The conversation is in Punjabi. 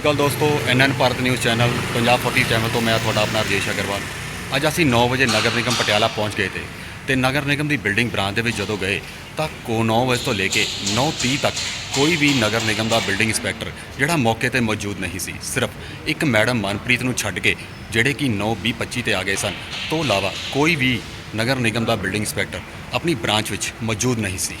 ਕੱਲ ਦੋਸਤੋ NN Bharat news channel Punjab 40 channel ਤੋਂ ਮੈਂ ਤੁਹਾਡਾ ਆਪਣਾ ਰਜੇਸ਼ ਅਗਰਵਾਲ। ਅੱਜ ਅਸੀਂ 9 ਵਜੇ ਨਗਰ ਨਿਗਮ ਪਟਿਆਲਾ ਪਹੁੰਚ ਗਏ ਤੇ ਤੇ ਨਗਰ ਨਿਗਮ ਦੀ ਬਿਲਡਿੰਗ ਬ੍ਰਾਂਚ ਦੇ ਵਿੱਚ ਜਦੋਂ ਗਏ, ਤਾਂ ਕੋ 9 ਵਜੇ ਤੋਂ ਲੈ ਕੇ 9:30 ਤੱਕ ਕੋਈ ਵੀ ਨਗਰ ਨਿਗਮ ਦਾ ਬਿਲਡਿੰਗ ਇੰਸਪੈਕਟਰ ਜਿਹੜਾ ਮੌਕੇ ਤੇ ਮੌਜੂਦ ਨਹੀਂ ਸੀ, ਸਿਰਫ ਇੱਕ ਮੈਡਮ ਮਨਪ੍ਰੀਤ ਨੂੰ ਛੱਡ ਕੇ, ਜਿਹੜੇ ਕਿ 9:20 ਤੇ ਆ ਗਏ ਸਨ। ਤੋਂ ਇਲਾਵਾ ਕੋਈ ਵੀ ਨਗਰ ਨਿਗਮ ਦਾ ਬਿਲਡਿੰਗ ਇੰਸਪੈਕਟਰ ਆਪਣੀ ਬ੍ਰਾਂਚ ਵਿੱਚ ਮੌਜੂਦ ਨਹੀਂ ਸੀ।